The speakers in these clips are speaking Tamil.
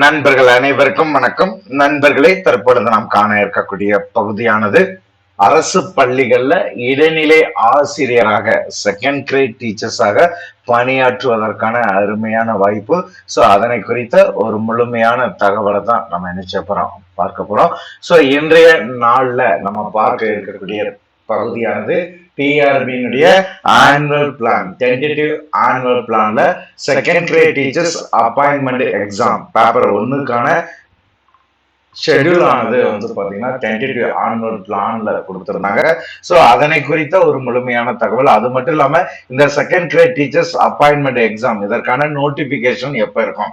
நண்பர்கள் அனைவருக்கும் வணக்கம். நண்பர்களே தற்பொழுது நாம் காண இருக்கக்கூடிய பகுதியானது அரசு பள்ளிகள்ல இடைநிலை ஆசிரியராக செகண்ட் கிரேட் டீச்சர்ஸாக பணியாற்றுவதற்கான அருமையான வாய்ப்பு. ஸோ அதனை குறித்த ஒரு முழுமையான தகவலை தான் நம்ம நினைச்ச போறோம்? பார்க்க போறோம். ஸோ இன்றைய நாள்ல நம்ம பார்க்க இருக்கக்கூடிய பகுதியானது டிஆர்பியினுடைய ஆனுவல் பிளான் டென்டேட்டிவ் ஆனுவல் பிளான்ல second grade teachers appointment exam paper ஒன்றுக்கான schedule ஆனது வந்து பார்த்தீங்கன்னா டென்டேட்டிவ் ஆனுவல் பிளான்ல கொடுத்துருந்தாங்க. ஸோ அதனை குறித்த ஒரு முழுமையான தகவல். அது மட்டும் இல்லாமல் இந்த second grade teachers appointment exam இதற்கான நோட்டிபிகேஷன் எப்போ இருக்கும்?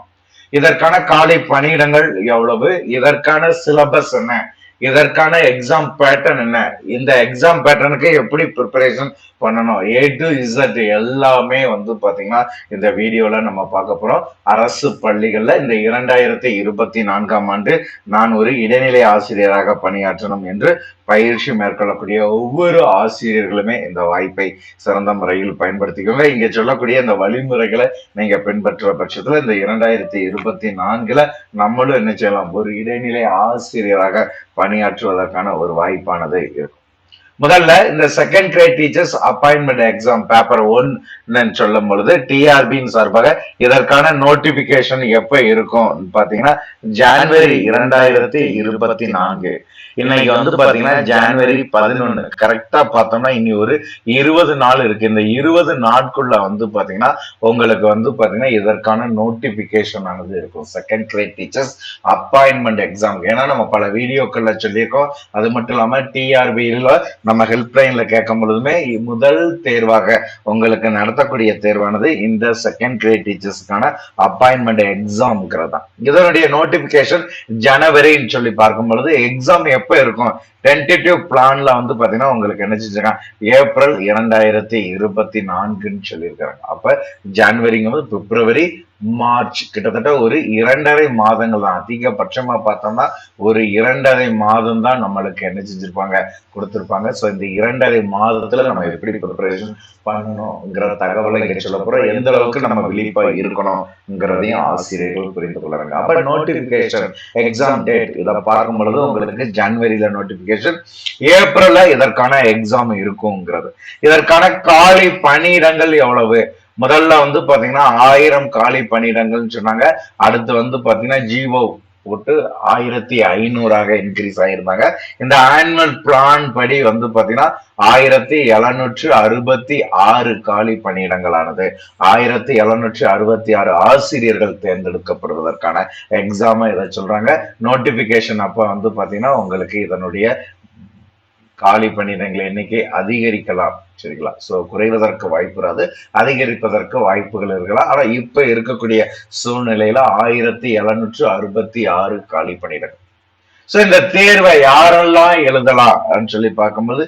இதற்கான காலை பணியிடங்கள் எவ்வளவு? இதற்கான சிலபஸ் என்ன? இதற்கான எக்ஸாம் பேட்டர்ன் என்ன? இந்த எக்ஸாம் பேட்டர்னுக்கு எப்படி ப்ரிப்பரேஷன் பண்ணணும். ஏ டு இசட் எல்லாமே வந்து பார்த்தீங்கன்னா இந்த வீடியோவில் நம்ம பார்க்க போகிறோம் அரசு பள்ளிகளில் இந்த இரண்டாயிரத்தி இருபத்தி நான்காம் ஆண்டு நான் ஒரு இடைநிலை ஆசிரியராக பணியாற்றணும் என்று பயிற்சி மேற்கொள்ளக்கூடிய ஒவ்வொரு ஆசிரியர்களுமே இந்த வாய்ப்பை சிறந்த முறையில் பயன்படுத்திக்கோங்க. இங்க சொல்லக்கூடிய இந்த வழிமுறைகளை நீங்க பின்பற்ற பட்சத்துல இந்த இரண்டாயிரத்தி இருபத்தி நான்குல நம்மளும் என்ன செய்யலாம்? ஒரு இடைநிலை ஆசிரியராக பணியாற்றுவதற்கான ஒரு வாய்ப்பானது இருக்கும். முதல்ல இந்த second grade teachers appointment exam paper one சொல்லும் பொழுது டிஆர்பியின் சார்பாக இதற்கான நோட்டிபிகேஷன் எப்ப இருக்கும்? பாத்தீங்கன்னா ஜான்வரி இரண்டாயிரத்தி இருபத்தி நான்கு. இன்னைக்கு வந்து பாத்தீங்கன்னா ஜான்வரி பதினொன்னு. கரெக்டா பார்த்தோம்னா இனி ஒரு இருபது நாள் இருக்கு. இந்த இருபது நாட்குள்ள வந்து பாத்தீங்கன்னா உங்களுக்கு வந்து பாத்தீங்கன்னா இதற்கான நோட்டிபிகேஷன் ஆனது இருக்கும். Second grade teachers appointment exam ஏன்னா நம்ம பல வீடியோக்கள்ல சொல்லியிருக்கோம். அது மட்டும் இல்லாம டிஆர்பியில நம்ம ஹெல்ப்லைன்ல கேட்கும் பொழுதுமே முதல் தேர்வாக உங்களுக்கு நடத்தக்கூடிய தேர்வானது இந்த செகண்ட் கிரேட் டீச்சர்ஸ்க்கான அப்பாயின்மெண்ட் எக்ஸாம்ங்கிறது தான் இதனுடைய நோட்டிபிகேஷன் ஜனவரின்னு சொல்லி பார்க்கும் பொழுது எக்ஸாம் எப்ப இருக்கும்? டென்டேட்டிவ் பிளான்ல வந்து பாத்தீங்கன்னா உங்களுக்கு என்ன செஞ்சிருக்காங்க? ஏப்ரல் இரண்டாயிரத்தி இருபத்தி நான்குன்னு சொல்லியிருக்காங்க. அப்ப ஜான்வரிங்கும் போது பிப்ரவரி மார்ச் கிட்டத்தட்ட ஒரு இரண்டரை மாதங்கள் தான். அதிகபட்சமா பார்த்தோம்னா ஒரு இரண்டரை மாதம் தான் நம்மளுக்கு என்ன செஞ்சிருப்பாங்க? கொடுத்துருப்பாங்க. ஸோ இந்த இரண்டரை மாதத்துல நம்ம எப்படி ப்ரிப்பரேஷன் பண்ணணுங்கிற தகவலை இங்க சொல்ல போறோம். எந்த அளவுக்கு நம்ம விழிப்பா இருக்கணுங்கிறதையும் ஆசிரியர்கள் புரிந்து கொள்ளாங்க அப்ப நோட்டிபிகேஷன் எக்ஸாம் டேட் இதை பார்க்கும் பொழுது உங்களுக்கு ஜனவரியில நோட்டிபிகேஷன் ஏப்ரல்ல இதற்கான எக்ஸாம் இருக்குங்கிறது. இதற்கான காலி பணியிடங்கள் எவ்வளவு? முதல்ல வந்து பாத்தீங்கன்னா ஆயிரம் காலி பணியிடங்கள்னு சொன்னாங்க. அடுத்து வந்து பாத்தீங்கன்னா ஜிஓ போட்டு ஆயிரத்தி ஐநூறாக இன்க்ரீஸ் ஆயிருந்தாங்க. இந்த ஆனுவல் பிளான் படி வந்து பாத்தீங்கன்னா ஆயிரத்தி எழுநூற்று அறுபத்தி ஆறு காலி பணியிடங்களானது. ஆயிரத்தி எழுநூற்று அறுபத்தி ஆறு ஆசிரியர்கள் தேர்ந்தெடுக்கப்படுவதற்கான எக்ஸாம் இதை சொல்றாங்க. நோட்டிபிகேஷன் அப்ப வந்து பாத்தீங்கன்னா உங்களுக்கு இதனுடைய காலி பணியிடங்களை எண்ணிக்கை அதிகரிக்கலாம். சரிங்களா? சோ குறைவதற்கு வாய்ப்பு இராது. அதிகரிப்பதற்கு வாய்ப்புகள் இருக்கலாம். ஆனா இப்ப இருக்கக்கூடிய சூழ்நிலையில ஆயிரத்தி எழுநூற்று அறுபத்தி ஆறு காலி பணியிடங்கள் சோ இந்த தேர்வை யாரெல்லாம் எழுதலாம் அப்படின்னு சொல்லி பார்க்கும்போது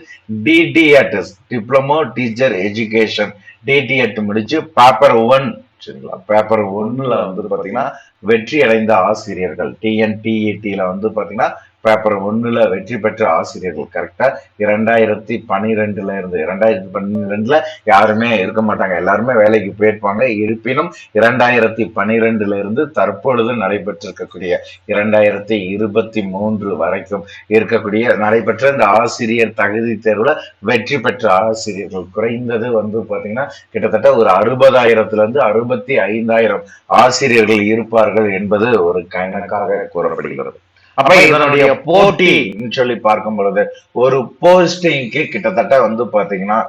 DTEd diploma teacher education DTEd முடிச்சு பேப்பர் ஒன் சரிங்களா? பேப்பர் ஒன்னுல வந்து பாத்தீங்கன்னா வெற்றி அடைந்த ஆசிரியர்கள். டிஎன்டிஇடியில வந்து பாத்தீங்கன்னா பேப்பர் ஒன்றில் வெற்றி பெற்ற ஆசிரியர்கள் கரெக்டா இரண்டாயிரத்தி பன்னிரெண்டுல இருந்து இரண்டாயிரத்தி பன்னிரெண்டுல யாருமே இருக்க மாட்டாங்க. எல்லாருமே வேலைக்கு போயிருப்பாங்க. இருப்பினும் இரண்டாயிரத்தி பன்னிரெண்டுல இருந்து தற்பொழுது நடைபெற்றிருக்கக்கூடிய இரண்டாயிரத்தி இருபத்தி மூன்று வரைக்கும் இருக்கக்கூடிய நடைபெற்ற இந்த ஆசிரியர் தகுதி தேர்வுல வெற்றி பெற்ற ஆசிரியர்கள். குறைந்தது வந்து பாத்தீங்கன்னா கிட்டத்தட்ட ஒரு அறுபதாயிரத்துல இருந்து அறுபத்தி ஐந்தாயிரம் ஆசிரியர்கள் இருப்பார்கள் என்பது ஒரு கணக்காக கூறப்படுகிறது. அப்ப இதனுடைய போட்டி சொல்லி பார்க்கும் பொழுது ஒரு போஸ்டிங்க்கு கிட்டத்தட்ட வந்து பாத்தீங்கன்னா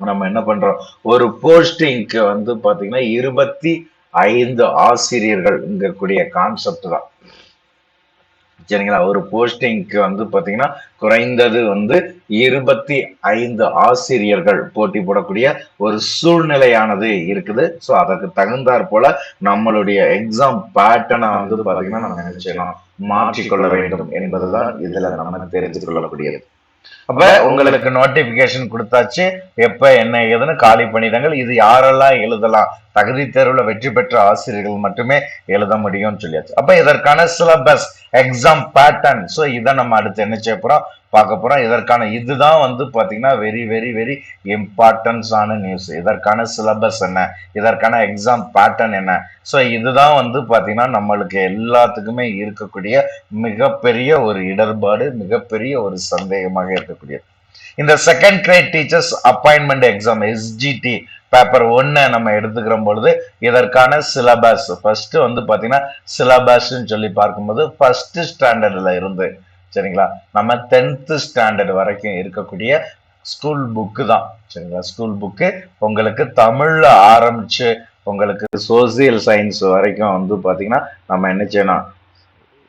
நம்ம என்ன பண்றோம்? ஒரு போஸ்டிங்க்கு வந்து பாத்தீங்கன்னா இருபத்தி ஐந்து ஆசிரியர்கள் இங்கக்கூடிய கான்செப்ட் தான். சரிங்களா? ஒரு போஸ்டிங்க்கு வந்து பாத்தீங்கன்னா குறைந்தது வந்து இருபத்தி ஐந்து ஆசிரியர்கள் போட்டி போடக்கூடிய ஒரு சூழ்நிலையானது இருக்குது. ஸோ அதற்கு தகுந்தாற் போல நம்மளுடைய எக்ஸாம் பேட்டர்னை வந்து பார்த்தீங்கன்னா நம்ம நினைச்சிடலாம் மாற்றிக்கொள்ள வேண்டும் என்பதுதான் இதுல நம்ம தெரிஞ்சு கொள்ளக்கூடியது. அப்ப உங்களுக்கு நோட்டிபிகேஷன் கொடுத்தாச்சு. எப்ப என்ன ஏதுன்னு காலி பண்ணிட்டாங்க இது யாரெல்லாம் எழுதலாம்? தகுதி தேர்வுல வெற்றி பெற்ற ஆசிரியர்கள் மட்டுமே எழுத முடியும்னு சொல்லியாச்சு. அப்ப இதற்கான சிலபஸ் எக்ஸாம் பேட்டர்ன் ஸோ இதை நம்ம அடுத்து என்ன செய்ய போறோம்? பார்க்க போறோம். இதற்கான இதுதான் வந்து பாத்தீங்கன்னா வெரி வெரி வெரி இம்பார்ட்டன்ஸான நியூஸ் இதற்கான சிலபஸ் என்ன? இதற்கான எக்ஸாம் பேட்டர்ன் என்ன? ஸோ இதுதான் வந்து பாத்தீங்கன்னா நம்மளுக்கு எல்லாத்துக்குமே இருக்கக்கூடிய மிகப்பெரிய ஒரு இடர்பாடு மிகப்பெரிய ஒரு சந்தேகமாக இருக்கக்கூடியது. இந்த second grade teachers appointment exam SGT paper ஒன்று நம்ம எடுத்துக்கிற பொழுது இதற்கான சிலபஸ் ஃபர்ஸ்ட் வந்து பார்த்தீங்கன்னா சிலபஸ்ன்னு சொல்லி பார்க்கும்போது ஃபர்ஸ்ட் ஸ்டாண்டர்டில் இருந்து சரிங்களா? நம்ம டென்த்து ஸ்டாண்டர்ட் வரைக்கும் இருக்கக்கூடிய ஸ்கூல் புக்கு தான் சரிங்களா? ஸ்கூல் புக்கு உங்களுக்கு தமிழில் ஆரம்பித்து உங்களுக்கு சோசியல் சயின்ஸ் வரைக்கும் வந்து பார்த்தீங்கன்னா நம்ம என்ன செய்யணும்?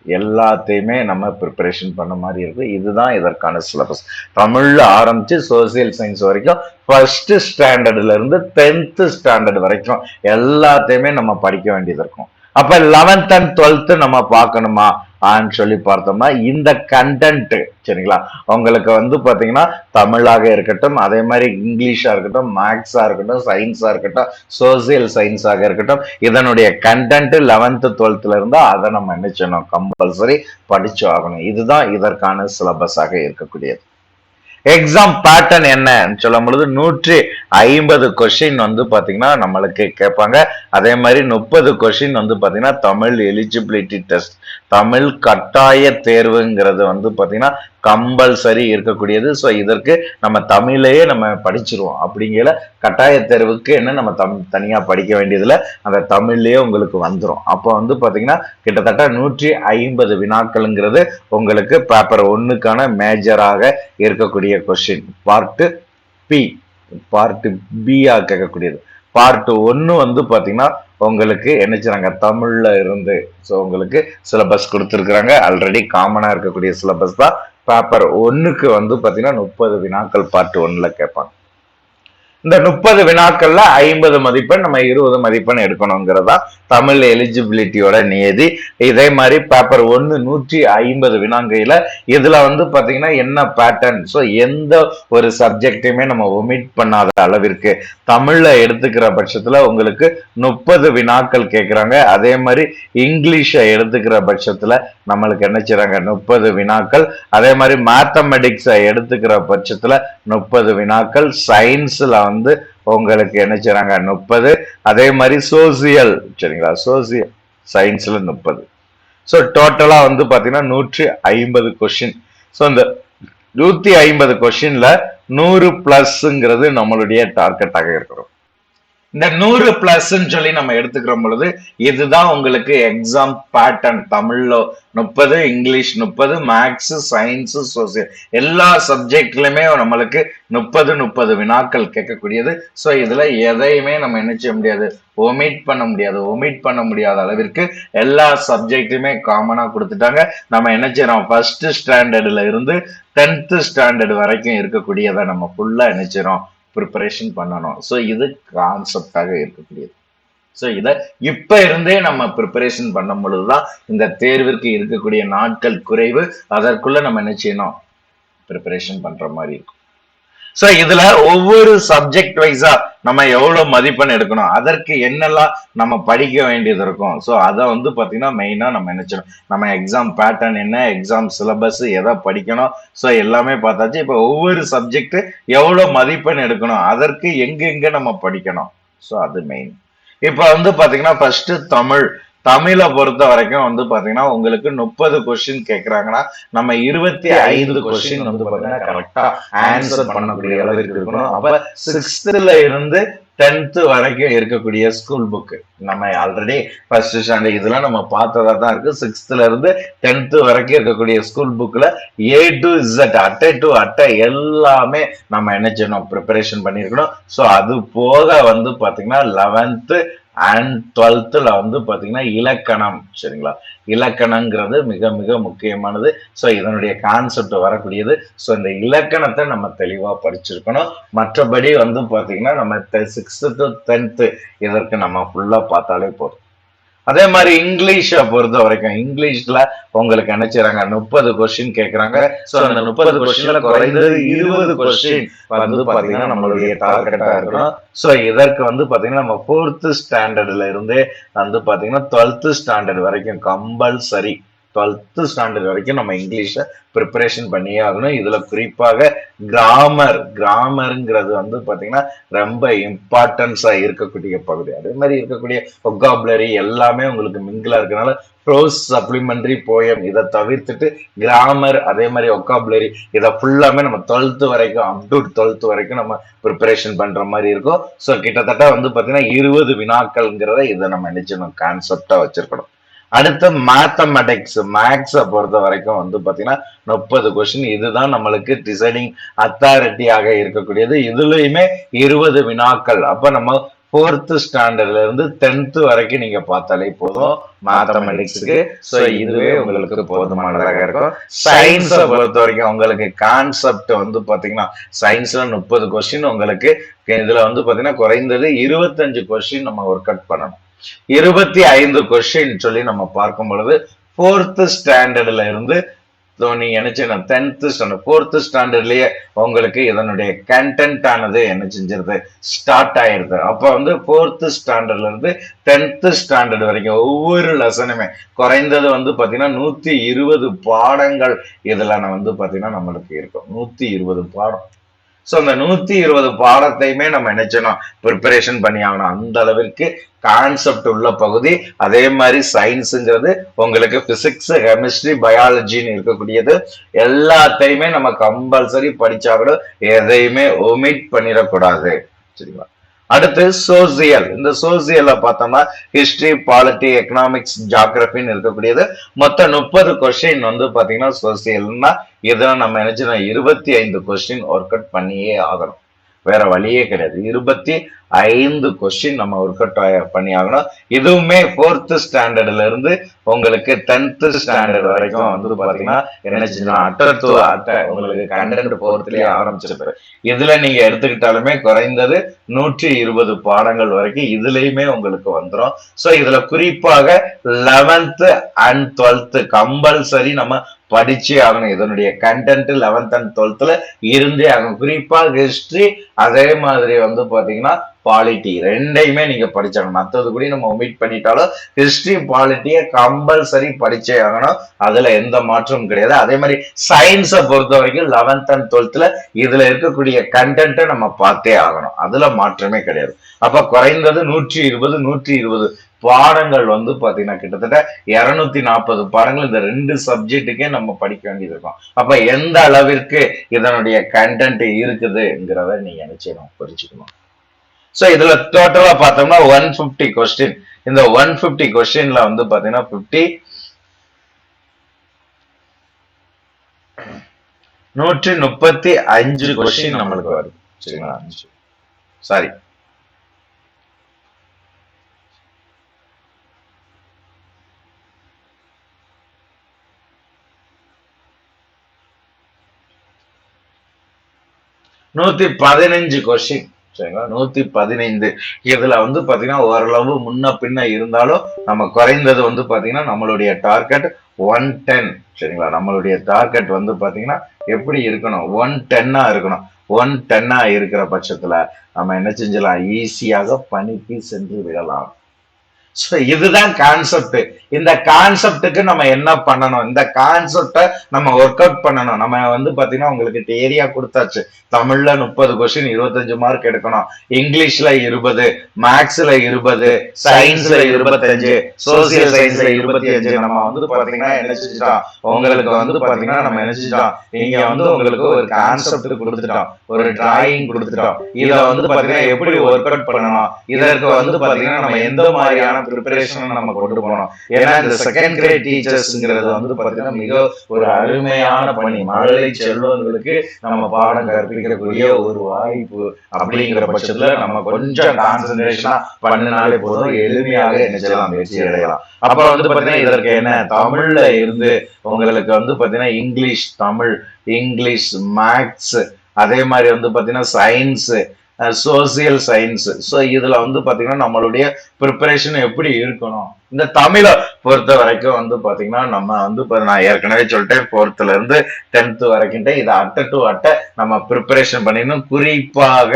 எல்லாத்தையுமே நம்ம ப்ரிப்பரேஷன் பண்ண மாதிரி இருக்கு. இதுதான் இதற்கான சிலபஸ் தமிழ்ல ஆரம்பிச்சு சோசியல் சயின்ஸ் வரைக்கும் ஃபர்ஸ்ட் ஸ்டாண்டர்ட்ல இருந்து டென்த் ஸ்டாண்டர்ட் வரைக்கும் எல்லாத்தையுமே நம்ம படிக்க வேண்டியது இருக்கும். அப்ப லெவன்த் அண்ட் டுவெல்த் நம்ம பார்க்கணுமா? ஆன்னு சொல்லி பார்த்தோம்னா இந்த கண்டென்ட் சரிங்களா? உங்களுக்கு வந்து பாத்தீங்கன்னா தமிழாக இருக்கட்டும் அதே மாதிரி இங்கிலீஷா இருக்கட்டும் மேக்ஸா இருக்கட்டும் சயின்ஸா இருக்கட்டும் சோசியல் சயின்ஸாக இருக்கட்டும் இதனுடைய கண்டென்ட் லெவன்த்து டுவெல்த்ல இருந்தால் அதை நம்ம என்ன செய்யணும்? கம்பல்சரி படிச்சு ஆகணும். இதுதான் இதற்கான சிலபஸாக இருக்கக்கூடியது. எக்ஸாம் பேட்டர்ன் என்னன்னு சொல்லும் பொழுது நூற்றி ஐம்பது கொஷின் வந்து பாத்தீங்கன்னா நம்மளுக்கு கேட்பாங்க. அதே மாதிரி முப்பது கொஷின் வந்து பாத்தீங்கன்னா தமிழ் எலிஜிபிலிட்டி டெஸ்ட் தமிழ் கட்டாய தேர்வுங்கிறது வந்து பார்த்தீங்கன்னா கம்பல்சரி இருக்கக்கூடியது. ஸோ இதற்கு நம்ம தமிழையே நம்ம படிச்சிருவோம். அப்படிங்கிற கட்டாய தேர்வுக்கு என்ன நம்ம தம் தனியாக படிக்க வேண்டியதில் அந்த தமிழ்லேயே உங்களுக்கு வந்துடும் அப்போ வந்து பார்த்தீங்கன்னா கிட்டத்தட்ட நூற்றி ஐம்பது வினாக்களுங்கிறது உங்களுக்கு பேப்பர் ஒன்றுக்கான மேஜராக இருக்கக்கூடிய கொஷின் பார்ட்டு பி பார்ட்டு பியாக கேட்கக்கூடியது. பார்ட் ஒன்று வந்து பார்த்தீங்கன்னா உங்களுக்கு என்ன செய்றாங்க தமிழ்ல இருந்து. ஸோ உங்களுக்கு சிலபஸ் கொடுத்துருக்குறாங்க. ஆல்ரெடி காமனாக இருக்கக்கூடிய சிலபஸ் தான். பேப்பர் ஒன்றுக்கு வந்து பார்த்தீங்கன்னா முப்பது வினாக்கள் பார்ட் ஒன்றில் கேட்பாங்க. இந்த முப்பது வினாக்கள்ல ஐம்பது மதிப்பெண் நம்ம இருபது மதிப்பெண் எடுக்கணுங்கிறதா தமிழ் எலிஜிபிலிட்டியோட நியதி. இதே மாதிரி பேப்பர் ஒன்று நூற்றி ஐம்பது வினாங்கையில் இதில் வந்து பார்த்தீங்கன்னா என்ன பேட்டர்ன் ஸோ எந்த ஒரு சப்ஜெக்டையுமே நம்ம ஒமிட் பண்ணாத அளவிற்கு தமிழில் எடுத்துக்கிற பட்சத்தில் உங்களுக்கு முப்பது வினாக்கள் கேட்குறாங்க அதே மாதிரி இங்கிலீஷை எடுத்துக்கிற பட்சத்தில் நம்மளுக்கு என்ன செய்றாங்க? முப்பது வினாக்கள். அதே மாதிரி மேத்தமெட்டிக்ஸை எடுத்துக்கிற பட்சத்தில் முப்பது வினாக்கள். சயின்ஸில் வந்து உங்களுக்கு என்ன செய்றாங்க? முப்பது. அதே மாதிரி சோசியல் சரிங்களா? சோசியல் சயின்ஸ்ல முப்பது. ஸோ டோட்டலா வந்து பாத்தீங்கன்னா நூற்றி ஐம்பது கொஷின் ஸோ இந்த நூத்தி ஐம்பது கொஷின்ல நூறு பிளஸ்ங்கிறது நம்மளுடைய டார்கெட்டாக இருக்கிறோம் இந்த நூறு பிளஸ் சொல்லி நம்ம எடுத்துக்கிற பொழுது இதுதான் உங்களுக்கு எக்ஸாம் பேட்டர்ன் தமிழ்ல முப்பது இங்கிலீஷ் முப்பது மேக்ஸ் சயின்ஸ் சோசியல் எல்லா சப்ஜெக்ட்லயுமே நம்மளுக்கு முப்பது முப்பது வினாக்கள் கேட்கக்கூடியது. ஸோ இதுல எதையுமே நம்ம என்ன செய்ய முடியாது? ஒமிட் பண்ண முடியாது. ஒமிட் பண்ண முடியாத அளவிற்கு எல்லா சப்ஜெக்ட்டுமே காமனா கொடுத்துட்டாங்க. நம்ம என்ன செய்யறோம்? ஃபர்ஸ்ட் ஸ்டாண்டர்ட்ல இருந்து டென்த் ஸ்டாண்டர்ட் வரைக்கும் இருக்கக்கூடியதை நம்ம ஃபுல்லா என்ன ப்ரிப்பரேஷன் பண்ணணும். ஸோ இது கான்செப்டாக இருக்கக்கூடியது. ஸோ இதை இப்ப இருந்தே நம்ம ப்ரிப்பரேஷன் பண்ணும் பொழுதுதான் இந்த தேர்விற்கு இருக்கக்கூடிய நாட்கள் குறைவு. அதற்குள்ள நம்ம என்ன செய்யணும்? ப்ரிப்பரேஷன் பண்ற மாதிரி இருக்கும். ஸோ இதுல ஒவ்வொரு சப்ஜெக்ட் வைஸா நம்ம எவ்வளவு மதிப்பெண் எடுக்கணும்? அதற்கு என்னெல்லாம் நம்ம படிக்க வேண்டியது இருக்கும்? ஸோ அதை வந்து பாத்தீங்கன்னா மெயினா நம்ம நினைச்சிடும் நம்ம எக்ஸாம் பேட்டர்ன் என்ன எக்ஸாம் சிலபஸ் எதை படிக்கணும்? ஸோ எல்லாமே பார்த்தாச்சு. இப்போ ஒவ்வொரு சப்ஜெக்ட் எவ்வளவு மதிப்பெண் எடுக்கணும்? அதற்கு எங்கெங்கே நம்ம படிக்கணும்? ஸோ அது மெயின் இப்போ வந்து பாத்தீங்கன்னா ஃபர்ஸ்ட் தமிழ். தமிழை பொறுத்த வரைக்கும் வந்து பாத்தீங்கன்னா உங்களுக்கு முப்பது கொஸ்டின் கேக்குறாங்கன்னா நம்ம இருபத்தி ஐந்து கொஸ்டின் வந்து பாத்தீங்கன்னா கரெக்டா ஆன்சர் பண்ணக்கூடிய அளவிற்கு இருக்கணும். அப்ப சிக்ஸ்த்ல இருந்து டென்த் வரைக்கும் இருக்கக்கூடிய ஸ்கூல் புக் நம்ம ஆல்ரெடி ஃபர்ஸ்ட் ஸ்டாண்டர்ட் இதெல்லாம் நம்ம பார்த்ததா தான் இருக்கு. சிக்ஸ்த்ல இருந்து டென்த் வரைக்கும் இருக்கக்கூடிய ஸ்கூல் புக்ல ஏ டு இசட் அட்டை டு அட்டை எல்லாமே நம்ம என்ன செய்யணும்? ப்ரிப்பரேஷன் பண்ணியிருக்கணும். ஸோ அது போக வந்து பாத்தீங்கன்னா லெவன்த்து அண்ட் டுவெல்த்தில் வந்து பார்த்தீங்கன்னா இலக்கணம் சரிங்களா? இலக்கணங்கிறது மிக மிக முக்கியமானது. ஸோ இதனுடைய கான்செப்ட் வரக்கூடியது. ஸோ இந்த இலக்கணத்தை நம்ம தெளிவாக படிச்சிருக்கணும். மற்றபடி வந்து பார்த்தீங்கன்னா நம்ம சிக்ஸ்த்து டு டென்த்து இதற்கு நம்ம ஃபுல்லாக பார்த்தாலே போதும். அதே மாதிரி இங்கிலீஷை பொறுத்த வரைக்கும் இங்கிலீஷ்ல உங்களுக்கு என்ன செய்றாங்க? முப்பது கொஸ்டின் கேக்குறாங்க. சோ அந்த முப்பது கொஸ்டின்ல குறைந்தது இருபது கொஸ்டின் வந்து பாத்தீங்கன்னா நம்மளுடைய டார்கெட்டா இருக்கணும். சோ இதற்கு வந்து பாத்தீங்கன்னா நம்ம ஃபோர்த் ஸ்டாண்டர்ட்ல இருந்தே வந்து பாத்தீங்கன்னா டுவெல்த் ஸ்டாண்டர்ட் வரைக்கும் கம்பல்சரி டுவெல்த் ஸ்டாண்டர்ட் வரைக்கும் நம்ம இங்கிலீஷை ப்ரிப்பரேஷன் பண்ணியே ஆகணும். இதுல குறிப்பாக கிராமர் கிராமருங்கிறது வந்து பாத்தீங்கன்னா ரொம்ப இம்பார்ட்டன்ஸா இருக்கக்கூடிய பகுதி. அதே மாதிரி இருக்கக்கூடிய ஒக்காபுலரி எல்லாமே உங்களுக்கு மிங்கிலா இருக்கனால ப்ரோஸ் சப்ளிமெண்ட்ரி போயம் இதை தவிர்த்துட்டு கிராமர் அதே மாதிரி ஒக்காபுலரி இதை ஃபுல்லாமே நம்ம டுவெல்த் வரைக்கும் அப் டு டுவெல்த் வரைக்கும் நம்ம ப்ரிப்பரேஷன் பண்ற மாதிரி இருக்கும். ஸோ கிட்டத்தட்ட வந்து பாத்தீங்கன்னா இருபது வினாக்கள்ங்கிறத இதை நம்ம நினைச்சணும் கான்செப்டா வச்சிருக்கணும். அடுத்து மேத்தமெட்டிக்ஸ் மேக்ஸை பொறுத்த வரைக்கும் வந்து பாத்தீங்கன்னா முப்பது கொஸ்டின் இதுதான் நம்மளுக்கு டிசைடிங் அத்தாரிட்டியாக இருக்கக்கூடியது. இதுலயுமே இருபது வினாக்கள். அப்போ நம்ம ஃபோர்த் ஸ்டாண்டர்ட்ல இருந்து டென்த்து வரைக்கும் நீங்க பார்த்தாலே போதும். மேத்தமெட்டிக்ஸுக்கு ஸோ இதுவே உங்களுக்கு போதுமானதாக இருக்கும். சயின்ஸை பொறுத்த வரைக்கும் உங்களுக்கு கான்செப்ட் வந்து பாத்தீங்கன்னா சயின்ஸ்ல முப்பது கொஸ்டின் உங்களுக்கு இதுல வந்து பாத்தீங்கன்னா குறைந்தது இருபத்தஞ்சு கொஸ்டின் நம்ம ஒர்க் அவுட் பண்ணணும். இருபத்தி ஐந்து கொஸ்டின் சொல்லி நம்ம பார்க்கும் பொழுது ஃபோர்த்து ஸ்டாண்டர்ட்ல இருந்து நீங்க என்ன செய்யணும் ஸ்டாண்டர்ட் ஃபோர்த்து ஸ்டாண்டர்ட்லயே உங்களுக்கு இதனுடைய கண்டென்ட் ஆனது என்ன செஞ்சிருது? ஸ்டார்ட் ஆயிருது. அப்போ வந்து ஃபோர்த்து ஸ்டாண்டர்ட்ல இருந்து டென்த்து ஸ்டாண்டர்ட் வரைக்கும் ஒவ்வொரு லெசனுமே குறைந்தது வந்து பாத்தீங்கன்னா நூத்தி இருபது பாடங்கள் இதெல்லாம் வந்து பாத்தீங்கன்னா நம்மளுக்கு இருக்கும். நூத்தி இருபது பாடம். ஸோ அந்த நூத்தி இருபது பாடத்தையுமே நம்ம நினைச்சோம் ப்ரிப்பரேஷன் பண்ணி ஆகணும். அந்த அளவிற்கு கான்செப்ட் உள்ள பகுதி. அதே மாதிரி சயின்ஸுங்கிறது உங்களுக்கு பிசிக்ஸ் கெமிஸ்ட்ரி பயாலஜின்னு இருக்கக்கூடியது. எல்லாத்தையுமே நம்ம கம்பல்சரி படிச்சாகணும். எதையுமே ஒமிட் பண்ணிடக்கூடாது. சரிங்களா? அடுத்து சோசியல் இந்த சோசியல்ல பார்த்தோம்னா ஹிஸ்டரி பாலிட்டி எக்கனாமிக்ஸ் ஜாகிரபின்னு இருக்கக்கூடியது. மொத்தம் முப்பது கொஸ்டின் வந்து பாத்தீங்கன்னா சோசியல்னா இதெல்லாம் நம்ம நினைச்சோம் இருபத்தி ஐந்து கொஸ்டின் ஒர்க் அவுட் பண்ணியே ஆகணும். வேற வழியே கிடையாது. இருபத்தி ஐந்து கொஸ்டின் நம்ம ஒர்க் அவுட் பண்ணி ஆகணும் இதுவுமே ஃபோர்த்து ஸ்டாண்டர்ட்ல இருந்து உங்களுக்கு டென்த்து ஸ்டாண்டர்ட் வரைக்கும் வந்து பாத்தீங்கன்னா என்ன செஞ்சோம் அட்டை டு அட்டை உங்களுக்கு கண்டென்ட் போறதுலயே ஆரம்பிச்சிருப்பாரு இதுல நீங்க எடுத்துக்கிட்டாலுமே குறைந்தது நூற்றி இருபது பாடங்கள் வரைக்கும் இதுலயுமே உங்களுக்கு வந்துடும் சோ இதுல குறிப்பாக லெவன்த் அண்ட் டுவெல்த்து கம்பல்சரி நம்ம படிச்சே ஆகணும் இதனுடைய கண்டென்ட் லெவன்த் அண்ட் டுவெல்த்ல இருந்தே ஆகணும் குறிப்பா ஹிஸ்டரி அதே மாதிரி வந்து பாத்தீங்கன்னா பாலிட்டி ரெண்டையுமே நீங்க படிச்சாகணும் மற்றது கூட நம்ம ஒமிட் பண்ணிட்டாலும் ஹிஸ்டரி பாலிட்டியை கம்பல்சரி படிச்சே ஆகணும். அதுல எந்த மாற்றமும் கிடையாது. அதே மாதிரி சயின்ஸை பொறுத்த வரைக்கும் லெவன்த் அண்ட் டுவெல்த்ல இதுல இருக்கக்கூடிய கண்டென்ட்டை நம்ம பார்த்தே ஆகணும். அதுல மாற்றமே கிடையாது. அப்ப குறைந்தது நூற்றி இருபது நூற்றி இருபது பாடங்கள் வந்து பாத்தீங்கன்னா கிட்டத்தட்ட இருநூத்தி நாற்பது பாடங்கள் இந்த ரெண்டு சப்ஜெக்டுக்கே நம்ம படிக்க வேண்டியது இருக்கும். அப்ப எந்த அளவிற்கு இதனுடைய கண்டென்ட் இருக்குதுங்கிறத நீங்க நிச்சயம் புரிஞ்சுக்கணும். சோ இதுல டோட்டலா பார்த்தோம்னா ஒன் பிப்டி கொஸ்டின் இந்த ஒன் பிப்டி கொஸ்டின்ல வந்து பாத்தீங்கன்னா பிப்டி நூற்றி முப்பத்தி அஞ்சு கொஸ்டின் நம்மளுக்கு வருது. சரிங்களா? சாரி நூத்தி பதினஞ்சு கொஸ்டின் சரிங்களா நூத்தி பதினைந்து இதுல வந்து பாத்தீங்கன்னா ஓரளவு முன்ன பின்ன இருந்தாலும் நம்ம குறைந்தது வந்து பாத்தீங்கன்னா நம்மளுடைய டார்கெட் ஒன் டென் சரிங்களா? நம்மளுடைய டார்கெட் வந்து பாத்தீங்கன்னா எப்படி இருக்கணும்? ஒன் டென்னா இருக்கணும். ஒன் டென்னா இருக்கிற பட்சத்துல நம்ம என்ன செஞ்சலாம் ஈஸியாக பணிக்கு சென்று விடலாம். ஸோ இதுதான் கான்செப்ட் இந்த கான்செப்டுக்கு நம்ம என்ன பண்ணணும்? இந்த கான்செப்டை நம்ம ஒர்க் அவுட் பண்ணணும். நம்ம வந்து பாத்தீங்கன்னா உங்களுக்கு ஏரியா கொடுத்தாச்சு. தமிழ்ல முப்பது கொஸ்டின் இருபத்தஞ்சு மார்க் எடுக்கணும். இங்கிலீஷ்ல இருபது மேக்ஸ்ல இருபது சயின்ஸ்ல இருபத்தஞ்சு சோசியல் சயின்ஸ்ல இருபத்தி அஞ்சு நம்ம வந்து பாத்தீங்கன்னா என்ன உங்களுக்கு வந்து பாத்தீங்கன்னா நம்ம என்ன நீங்க வந்து உங்களுக்கு ஒரு கான்செப்ட் கொடுத்துட்டோம். ஒரு டிராயிங் கொடுத்துட்டோம். இத வந்து பாத்தீங்கன்னா எப்படி ஒர்க் அவுட் பண்ணணும்? இதற்கு வந்து பாத்தீங்கன்னா நம்ம எந்த மாதிரியான ப்ரிப்பரேஷன் நம்ம கொண்டு போனோம். ஏன்னா இந்த செகண்ட் கிரேட் டீச்சர்ஸ்ங்கிறது வந்து பார்த்தீங்கன்னா மிக ஒரு அருமையான பணி. மழலை செல்வங்களுக்கு நம்ம பாடம் கற்பிக்கக்கூடிய ஒரு வாய்ப்பு. அப்படிங்கிற பட்சத்துல நம்ம கொஞ்சம் கான்சன்ட்ரேஷனா பண்ணினாலே போதும். எளிமையாக என்ன செய்யலாம் வெற்றி அடையலாம். அப்புறம் வந்து பாத்தீங்கன்னா இதற்கு என்ன? தமிழ்ல இருந்து உங்களுக்கு வந்து பாத்தீங்கன்னா இங்கிலீஷ் தமிழ் இங்கிலீஷ் மேக்ஸ் அதே மாதிரி வந்து பாத்தீங்கன்னா சயின்ஸ் சோசியல் சயின்ஸ் ஸோ இதில் வந்து பார்த்திங்கன்னா நம்மளுடைய ப்ரிப்பரேஷன் எப்படி இருக்கணும்? இந்த தமிழை பொறுத்த வரைக்கும் வந்து பார்த்தீங்கன்னா நம்ம வந்து இப்போ நான் ஏற்கனவே சொல்லிட்டேன் ஃபோர்த்துலேருந்து டென்த்து டென்த் இதை அட்டை டு அட்டை நம்ம ப்ரிப்பரேஷன் பண்ணிடணும். குறிப்பாக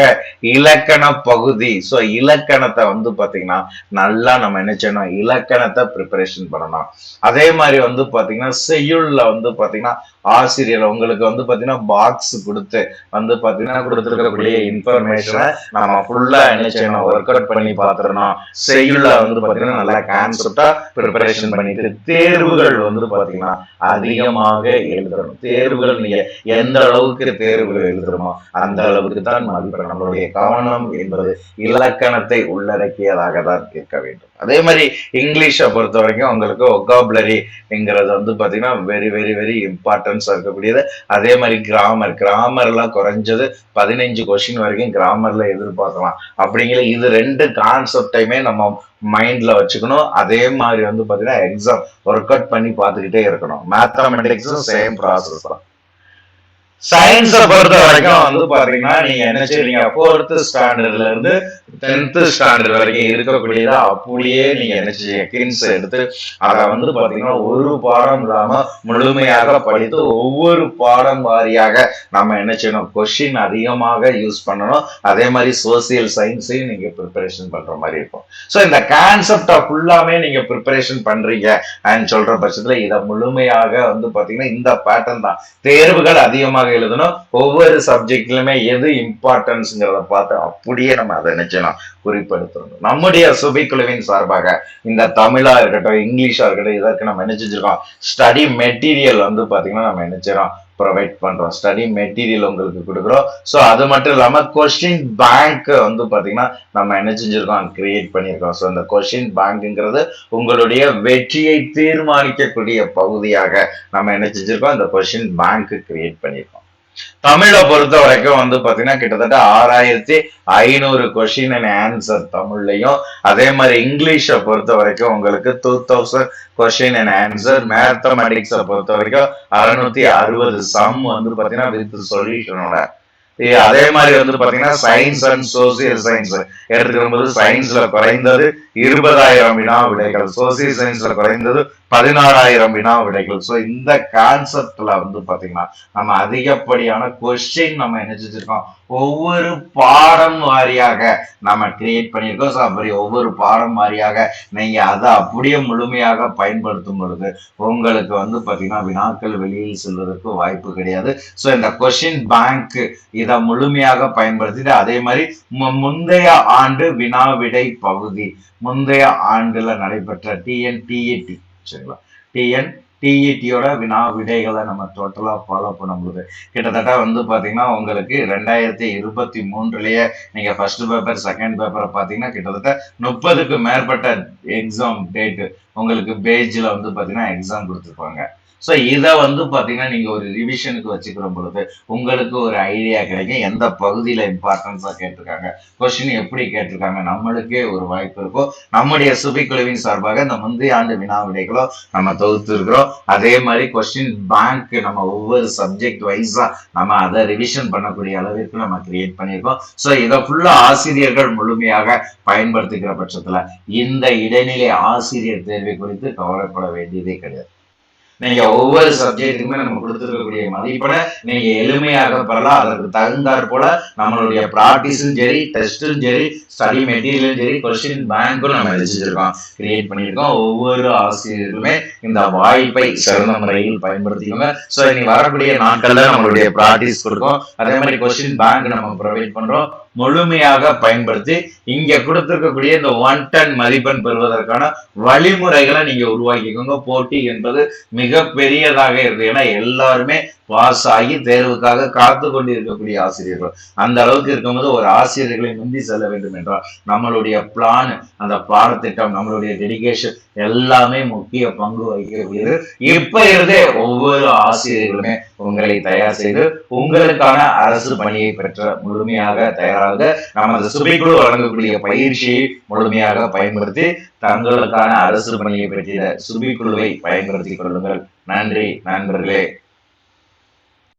இலக்கண பகுதி. ஸோ இலக்கணத்தை வந்து பார்த்தீங்கன்னா நல்லா நம்ம என்ன செய்யணும்? இலக்கணத்தை ப்ரிப்பரேஷன் பண்ணணும். அதே மாதிரி வந்து பார்த்திங்கன்னா செய்யுளில் வந்து பார்த்திங்கன்னா ஆசிரியர் உங்களுக்கு வந்து பாத்தீங்கன்னா பாக்ஸ் கொடுத்து வந்து பாத்தீங்கன்னா கொடுத்துருக்கக்கூடிய இன்ஃபர்மேஷனை நம்ம ஃபுல்லா என்ன செய்யணும் ஒர்க் அவுட் பண்ணி பார்த்துடணும். செய்யுள்ள வந்து பாத்தீங்கன்னா நல்லா கான்செப்டா ப்ரிப்பரேஷன் பண்ணிட்டு தேர்வுகள் வந்து பாத்தீங்கன்னா அதிகமாக எழுதணும். தேர்வுகள் நீங்க எந்த அளவுக்கு தேர்வுகள் எழுதுறோமோ அந்த அளவுக்கு தான் மதிப்பெண். நம்மளுடைய கவனம் என்பது இலக்கணத்தை உள்ளடக்கியதாக தான் இருக்க வேண்டும். அதே மாதிரி இங்கிலீஷை பொறுத்த வரைக்கும் உங்களுக்கு ஒகாபுலரிங்கிறது வந்து பாத்தீங்கன்னா very very very important importance இருக்கக்கூடியது அதே மாதிரி கிராமர் கிராமர்லாம் குறைஞ்சது பதினஞ்சு கொஸ்டின் வரைக்கும் கிராமர்ல எதிர்பார்க்கலாம். அப்படிங்கிற இது ரெண்டு கான்செப்டையுமே நம்ம மைண்ட்ல வச்சுக்கணும். அதே மாதிரி வந்து பாத்தீங்கன்னா எக்ஸாம் ஒர்க் அவுட் பண்ணி பார்த்துக்கிட்டே இருக்கணும். மேத்தமெட்டிக்ஸும் சேம் ப்ராசஸ் தான். சயின்ஸை பொறுத்த வரைக்கும் வந்து பாத்தீங்கன்னா நீங்க என்ன செய்றீங்க ஃபோர்த் ஸ்டாண்டர்ட்ல இருந்து டென்த் ஸ்டாண்டர்ட் வரைக்கும் இருக்கக்கூடியதா அப்படியே நீங்க என்ன செய்யுங்க கின்ஸ் எடுத்து அதை வந்து பாத்தீங்கன்னா ஒரு பாடம் இல்லாம முழுமையாக படித்து ஒவ்வொரு பாடம் வாரியாக நம்ம என்ன செய்யணும்? கொஸ்டின் அதிகமாக யூஸ் பண்ணணும். அதே மாதிரி சோசியல் சயின்ஸையும் நீங்க ப்ரிப்பரேஷன் பண்ற மாதிரி இருக்கும். ஸோ இந்த கான்செப்டை ஃபுல்லாமே நீங்க ப்ரிப்பரேஷன் பண்றீங்க and சொல்ற பட்சத்துல இதை முழுமையாக வந்து பாத்தீங்கன்னா இந்த பேட்டர்ன் தான். தேர்வுகள் அதிகமாக எழுதணும் ஒவ்வொரு சப்ஜெக்ட்லயுமே எது இம்பார்ட்டன்ஸுங்கிறத பார்த்து அப்படியே நம்ம அதை நினைச்சலாம் குறிப்பெடுத்துடணும் நம்முடைய சுபிக்குழுவின் சார்பாக இந்த தமிழா இருக்கட்டும் இங்கிலீஷா இருக்கட்டும் இதற்கு நம்ம என்ன செஞ்சிருக்கோம்? ஸ்டடி மெட்டீரியல் வந்து பாத்தீங்கன்னா நம்ம என்ன ப்ரொவைட் பண்றோம். ஸ்டடி மெட்டீரியல் உங்களுக்கு கொடுக்குறோம். ஸோ அது மட்டும் இல்லாம கொஸ்டின் பேங்க் வந்து பாத்தீங்கன்னா நம்ம என்ன செஞ்சிருக்கோம் கிரியேட் பண்ணியிருக்கோம் ஸோ இந்த கொஸ்டின் பேங்க்ங்கிறது உங்களுடைய வெற்றியை தீர்மானிக்கக்கூடிய பகுதியாக நம்ம என்ன செஞ்சிருக்கோம் இந்த கொஸ்டின் பேங்க் கிரியேட் பண்ணியிருக்கோம் தமிழை பொறுத்த வரைக்கும் வந்து பாத்தீங்கன்னா கிட்டத்தட்ட ஆறாயிரத்தி ஐநூறு கொஸ்டின் அண்ட் ஆன்சர் தமிழ்லையும். அதே மாதிரி இங்கிலீஷை பொறுத்த வரைக்கும் உங்களுக்கு two thousand question and answer மேத்தமெட்டிக்ஸை பொறுத்த வரைக்கும் அறுநூத்தி அறுபது சம் வந்து பாத்தீங்கன்னா வித் சொல்யூஷனோட அதே மாதிரி வந்து பாத்தீங்கன்னா சயின்ஸ் அண்ட் சோசியல் சயின்ஸ் எடுத்துக்கும்போது சயின்ஸ்ல குறைந்தது இருபதாயிரம் வினா விடைகள் சோசியல் சயின்ஸ்ல குறைந்தது பதினாறாயிரம் வினா விடைகள். ஸோ இந்த கான்செப்ட்ல வந்து பாத்தீங்கன்னா நம்ம அதிகப்படியான கொஸ்டின் நம்ம என்ன செஞ்சிருக்கோம்? ஒவ்வொரு பாடம் வாரியாக நம்ம கிரியேட் பண்ணியிருக்கோம். ஸோ அப்படி ஒவ்வொரு பாடம் வாரியாக நீங்க அதை அப்படியே முழுமையாக பயன்படுத்தும் பொழுது உங்களுக்கு வந்து பாத்தீங்கன்னா வினாக்கள் வெளியில் செல்வதற்கு வாய்ப்பு கிடையாது. ஸோ இந்த கொஸ்டின் பேங்க் இதை முழுமையாக பயன்படுத்திட்டு அதே மாதிரி மு- முந்தைய ஆண்டு வினா விடை பகுதி முந்தைய ஆண்டுல நடைபெற்ற டிஎன்டிஏடி சரிங்களா? டிஎன் டிஇடியோட வினா விடைகளை நம்ம டோட்டலாக ஃபாலோ பண்ணும்போது கிட்டத்தட்ட வந்து பார்த்தீங்கன்னா உங்களுக்கு ரெண்டாயிரத்தி இருபத்தி மூன்றுலேயே நீங்கள் ஃபர்ஸ்ட் பேப்பர் செகண்ட் பேப்பரை பார்த்தீங்கன்னா கிட்டத்தட்ட முப்பதுக்கு மேற்பட்ட எக்ஸாம் டேட்டு உங்களுக்கு பேஜில் வந்து பார்த்தீங்கன்னா எக்ஸாம் கொடுத்துருப்பாங்க. ஸோ இதை வந்து பார்த்தீங்கன்னா நீங்கள் ஒரு ரிவிஷனுக்கு வச்சுக்கிற பொழுது உங்களுக்கு ஒரு ஐடியா கிடைக்கும். எந்த பகுதியில் இம்பார்ட்டன்ஸாக கேட்டிருக்காங்க? கொஸ்டின் எப்படி கேட்டிருக்காங்க? நம்மளுக்கே ஒரு வாய்ப்பு இருக்கும். நம்முடைய சுபிக்குழுவின் சார்பாக இந்த முந்தைய ஆண்டு வினா விடைகளோ நம்ம தொகுத்து இருக்கிறோம் அதே மாதிரி கொஸ்டின் பேங்க் நம்ம ஒவ்வொரு சப்ஜெக்ட் வைஸாக நம்ம அதை ரிவிஷன் பண்ணக்கூடிய அளவிற்கு நம்ம கிரியேட் பண்ணியிருக்கோம். ஸோ இதை ஃபுல்லாக ஆசிரியர்கள் முழுமையாக பயன்படுத்திக்கிற பட்சத்தில் இந்த இடைநிலை ஆசிரியர் தேர்வை குறித்து கவலைப்பட வேண்டியதே கிடையாது. நீங்க ஒவ்வொரு சப்ஜெக்ட்டுக்குமே நம்ம கொடுத்துருக்கக்கூடிய மதிப்பெண்ணை நீங்க எளிமையாக பெறலாம். அதற்கு தகுந்தாற் போல நம்மளுடைய ப்ராக்டிஸும் சரி டெஸ்டும் சரி ஸ்டடி மெட்டீரியலும் சரி கொஸ்டின் பேங்க்கும் நம்ம வச்சிருக்கோம் கிரியேட் பண்ணியிருக்கோம். ஒவ்வொரு ஆசிரியர்களுமே இந்த வாய்ப்பை சிறந்த முறையில் பயன்படுத்திக்கோங்க. ஸோ இனி வரக்கூடிய நாட்கள்ல நம்மளுடைய ப்ராக்டிஸ் கொடுக்கும் அதே மாதிரி கொஸ்டின் பேங்க் நம்ம ப்ரொவைட் பண்றோம். முழுமையாக பயன்படுத்தி இங்க கொடுத்திருக்கக்கூடிய இந்த ஒன் டன் மதிப்பெண் பெறுவதற்கான வழிமுறைகளை நீங்க உருவாக்கிக்கோங்க. போட்டி என்பது மிக பெரியதாக இருக்கு. ஏன்னா எல்லாருமே பாஸ் ஆகி தேர்வுக்காக காத்து கொண்டு இருக்கக்கூடிய ஆசிரியர்கள். அந்த அளவுக்கு இருக்கும்போது ஒரு ஆசிரியர்களை முந்தி செல்ல வேண்டும் என்றால் நம்மளுடைய பிளான் அந்த பாடத்திட்டம் நம்மளுடைய டெடிகேஷன் எல்லாமே முக்கிய பங்கு வகிக்கிறது இப்ப இருந்தே ஒவ்வொரு ஆசிரியர்களுமே உங்களை தயார் செய்து உங்களுக்கான அரசு பணியை பெற்ற முழுமையாக தயார் தயாராக நமது சுபைக்குழு வழங்கக்கூடிய பயிற்சியை முழுமையாக பயன்படுத்தி தங்களுக்கான அரசு பணியை பற்றிய சுபிக்குழுவை பயன்படுத்திக் கொள்ளுங்கள். நன்றி நண்பர்களே.